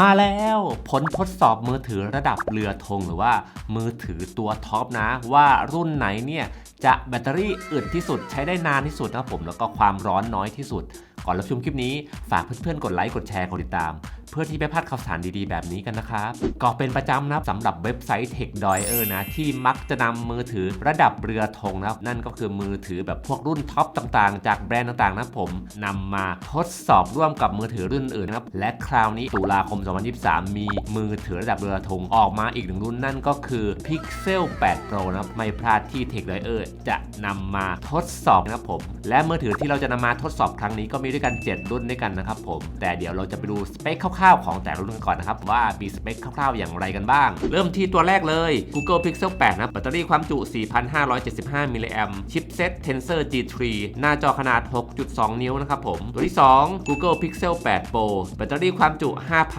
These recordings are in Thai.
มาแล้วผลทดสอบมือถือระดับเรือธงหรือว่ามือถือตัวท็อปนะ ว่ารุ่นไหนเนี่ยจะแบตเตอรี่อึดที่สุดใช้ได้นานที่สุดนะครับผมแล้วก็ความร้อนน้อยที่สุด ก่อนรับชมคลิปนี้ ฝากเพื่อนๆ กดไลค์กดแชร์กดติดตาม เพื่อที่ไม่พลาดข่าวสารดีๆ แบบนี้กันนะครับก็เป็นประจำนะครับสำหรับเว็บไซต์ Tech d o y e r นะ ที่มักจะนำมือถือระดับเรือธงนะครับ นั่นก็คือมือถือแบบพวกรุ่นท็อปต่างๆ จากแบรนด์ต่างๆนะผมนำมาทดสอบร่วมกับมือถือรุ่นอื่นนะครับและคราวนี้ตุลาคม 2023 มีมือถือระดับเรือธงออกมาอีกหนึ่งรุ่นนั่นก็คือ Pixel 8 Pro นะครับไม่พลาดที่ Tech d o y e r จะนำมาทดสอบนะครับผมและมือถือที่เราจะนำมาทดสอบครั้งนี้ก็มีด้วยกัน 7 รุ่นด้วยกันนะครับผม แต่เดี๋ยวเราจะไปดูสเปคคร่าวๆของแต่ละรุ่นกันก่อนนะครับว่ามีสเปคคร่าวๆอย่างไรกันบ้าง เริ่มที่ตัวแรกเลย Google Pixel 8 นะแบตเตอรี่ความจุ 4,575 มิลลิแอมชิปเซ็ต Tensor G3 หน้าจอขนาด 6.2 นิ้วนะครับผม ตัวที่ 2 Google Pixel 8 Pro แบตเตอรี่ความจุ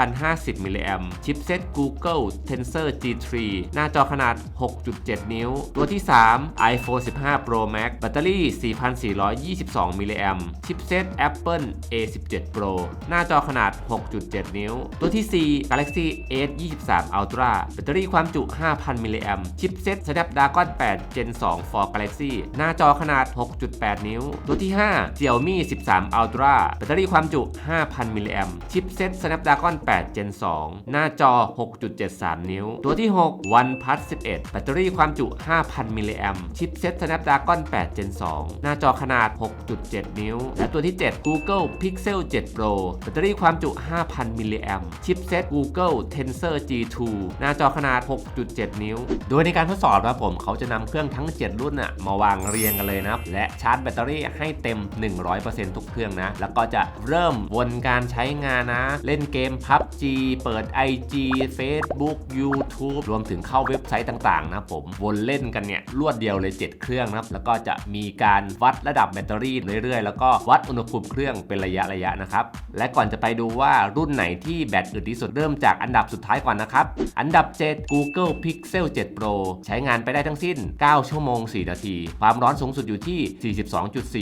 5,050 มิลลิแอมชิปเซ็ต Google Tensor G3 หน้าจอขนาด 6.7 นิ้ว ตัวที่ 3 iPhone 15 Pro Max แบตเตอรี่ 4,422 มิลลิแอมชิปเซ็ต Apple A17 Pro หน้าจอขนาด 6.7 นิ้ว ตัวที่ 4 Galaxy S 23 Ultra แบตเตอรี่ความจุ 5,000 มิลลิแอมชิปเซ็ต Snapdragon 8 Gen 2 for Galaxy หน้าจอขนาด 6.8 นิ้ว ตัวที่ 5 Xiaomi 13 Ultra แบตเตอรี่ความจุ 5,000 มิลลิแอมชิปเซ็ต Snapdragon 8 Gen 2 หน้าจอ 6.73 นิ้ว ตัวที่ 6 OnePlus 11 แบตเตอรี่ความจุ 5,000 มิลลิแอมชิปเซ็ต Snapdragon 8 Gen 2 หน้าจอขนาด 6.7 นิ้ว และตัวที่ 7 Google Pixel 7 Pro แบตเตอรี่ความจุ 5,000 มิลลิแอมชิปเซ็ต Google Tensor G2 หน้าจอขนาด 6.7 นิ้ว โดยในการทดสอบนะผมเขาจะนำเครื่องทั้ง 7 รุ่นน่ะมาวางเรียงกันเลยนะ และชาร์จแบตเตอรี่ให้เต็ม 100%ทุกเครื่องนะ แล้วก็จะเริ่มวนการใช้งานนะ เล่นเกม PUBG เปิด IG Facebook YouTube รวมถึงเข้าเว็บไซต์ต่างๆ นะผมวนเล่นกันเนี่ยรวดเดียวเลย 7 เครื่องนะแล้วก็จะมีการวัดระดับแบตเตอรี่เรื่อยๆ แล้วก็วัดอุณหภูมิเครื่องเป็นระยะระยะๆนะครับ และก่อนจะไปดูว่ารุ่นไหนที่แบตอึดที่สุดเริ่มจากอันดับสุดท้ายก่อนนะครับ อันดับ 7 Google Pixel 7 Pro ใช้งานไปได้ทั้งสิ้น 9 ชั่วโมง 4 นาที ความร้อนสูงสุดอยู่ที่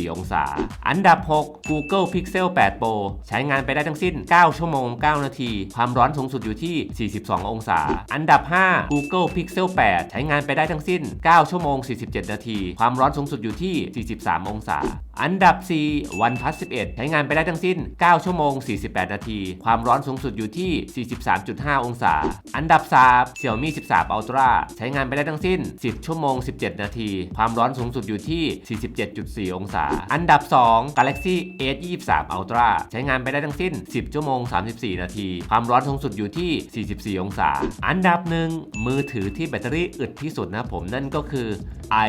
42.4 องศา อันดับ 6 Google Pixel 8 Pro ใช้งานไปได้ทั้งสิ้น 9 ชั่วโมง 9 นาที ความร้อนสูงสุดอยู่ที่ 42 องศา อันดับ 5 Google Pixel 8 ใช้งานไปได้ทั้งสิ้น 9 ชั่วโมง 47 นาที ความร้อนสูงสุดอยู่ที่ 43 องศาอันดับ4 OnePlus 11 ใช้งานไปได้ทั้งสิ้น 9 ชั่วโมง 48 นาที ความร้อนสูงสุดอยู่ที่ 43.5 องศา อันดับ 3 Xiaomi 13 Ultra ใช้งานไปได้ทั้งสิ้น 10 ชั่วโมง 17 นาที ความร้อนสูงสุดอยู่ที่ 47.4 องศา อันดับ 2 Galaxy S 23 Ultra ใช้งานไปได้ทั้งสิ้น 10 ชั่วโมง 34 นาที ความร้อนสูงสุดอยู่ที่ 44 องศา อันดับหนึ่งมือถือที่แบตเตอรี่อึดที่สุดนะผมนั่นก็คือ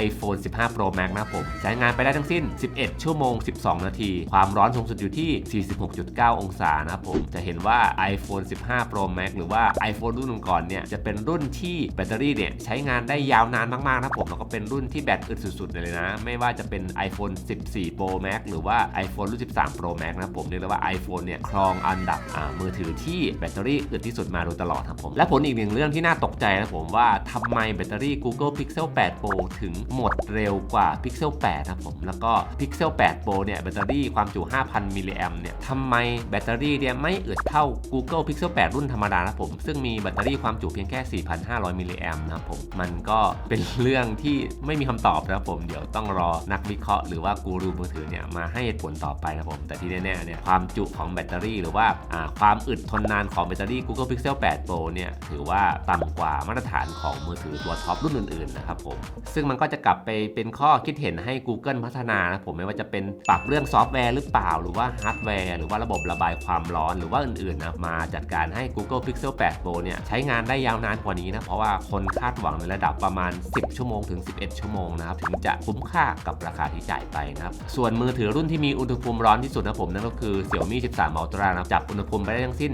iPhone 15 Pro Max นะครับผมใช้งานไปได้ทั้งสิ้น 11 ชั่วโมง 12 นาที ความร้อนสูงสุดอยู่ที่ 46.9 องศานะครับผมจะเห็นว่า iPhone 15 Pro Max หรือว่า iPhone รุ่นก่อนเนี่ยจะเป็นรุ่นที่แบตเตอรี่เนี่ยใช้งานได้ยาวนานมากๆนะผมแล้วก็เป็นรุ่นที่แบตอึดสุดๆเลยนะ ไม่ว่าจะเป็น iPhone 14 Pro Max หรือว่า iPhone รุ่น 13 Pro Max นะผมเรียกได้ว่า iPhone เนี่ยครองอันดับอ่ามือถือที่แบตเตอรี่อึดที่สุดมาโดยตลอดครับผมและผลอีกหนึ่งเรื่องที่น่าตกใจนะผมว่าทำไมแบตเตอรี่ Google Pixel 8 Pro ถึงหมดเร็วกว่า Pixel 8ครับผมแล้วก็ Pixel 8 Pro เนี่ยแบตเตอรี่ความจุ 5,000 มิลลิแอมเนี่ยทำไมแบตเตอรี่เนี่ยไม่อึดเท่า Google Pixel 8 รุ่นธรรมดานะครับผม ซึ่งมีแบตเตอรี่ความจุเพียงแค่ 4,500 มิลลิแอมนะครับผมมันก็เป็นเรื่องที่ไม่มีคำตอบนะครับผมเดี๋ยวต้องรอนักวิเคราะห์หรือว่ากูรูมือถือเนี่ยมาให้ผลต่อไปนะครับผมแต่ที่แน่ๆเนี่ยความจุของแบตเตอรี่ หรือว่าอ่าความอึดทนนานของแบตเตอรี่ Google Pixel 8 Pro เนี่ยถือว่าต่ำกว่ามาตรฐานของมือถือตัวท็อปรุ่นอื่นๆนะครับผมซึ่งมันก็จะกลับไปเป็นข้อคิดเห็นให้ Google พัฒนานะผมไม่ว่าจะเป็นปรับเรื่องซอฟต์แวร์หรือเปล่า หรือว่าฮาร์ดแวร์หรือว่าระบบระบายความร้อนหรือว่าอื่นๆนะมาจัดการให้ Google Pixel 8 Pro เนี่ยใช้งานได้ยาวนานกว่านี้นะเพราะว่าคนคาดหวังในระดับประมาณ 10 ชั่วโมงถึง 11 ชั่วโมงนะครับถึงจะคุ้มค่ากับราคาที่จ่ายไปนะครับส่วนมือถือรุ่นที่มีอุณหภูมิร้อนที่สุดนะผมนั่นก็คือ Xiaomi 13 Ultra นะครับจับอุณหภูมิไปได้ทั้งสิ้น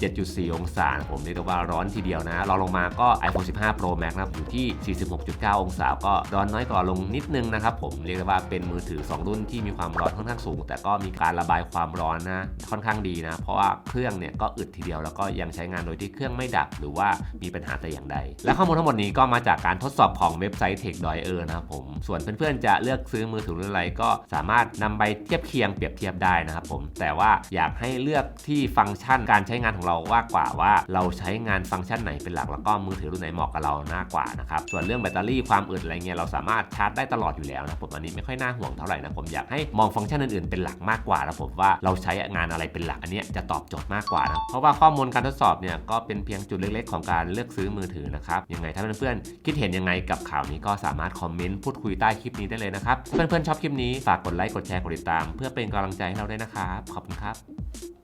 47.4 องศาผมเรียกว่าร้อนทีเดียวนะรองลงมาก็ iPhone 15 Pro Max นะอยู่ที่ 46.9 องศาก็ร้อนน้อยกว่าลงนิดนึงนะครับผมเรียกได้ว่าเป็นมือถือ 2 รุ่นที่มีความร้อนค่อนข้างสูง แต่ก็มีการระบายความร้อนนะค่อนข้างดีนะ เพราะว่าเครื่องเนี่ยก็อึดทีเดียวแล้วก็ยังใช้งานโดยที่เครื่องไม่ดับ หรือว่ามีปัญหาแต่อย่างใด และข้อมูลทั้งหมดนี้ก็มาจากการทดสอบของเว็บไซต์ Tech d o y e r นะครับผมส่วนเพื่อนๆจะเลือกซื้อมือถือรุ่นอะไรก็สามารถนำไปเทียบเคียงเปรียบเทียบได้นะครับผมแต่ว่าอยากให้เลือกที่ฟังก์ชันการใช้งานของเราว่ากว่าว่าเราใช้งานฟังก์ชันไหนเป็นหลักแล้วก็มือถือรุ่นไหนเหมาะกับเรามากกว่านะครับส่วนเรื่องแบตเตอรี่ความอึดอะไรเงี้ยเราสามารถชาร์จได้ตลอดอยู่แล้วนะผมอันนี้ไม่ค่อยน่าห่วงเท่าไหร่นะผมอยากให้มองฟังก์ชันอื่นๆเป็นหลักมากกว่านะผมว่าเราใช้งานอะไรเป็นหลักอันนี้จะตอบโจทย์มากกว่านะเพราะว่าข้อมูลการทดสอบเนี่ยก็เป็นเพียงจุดเล็กๆ ของการเลือกซื้อมือถือนะครับยังไงถ้าเพื่อนๆคิดเห็นยังไงกับข่าวนี้ก็สามารถคอมเมนต์พูดคุยใต้คลิปนี้ได้เลยนะครับถ้าเพื่อนๆชอบคลิปนี้ฝากกดไลค์กดแชร์กดติดตาม เพื่อเป็นกำลังใจให้เราด้วยนะครับขอบคุณครับ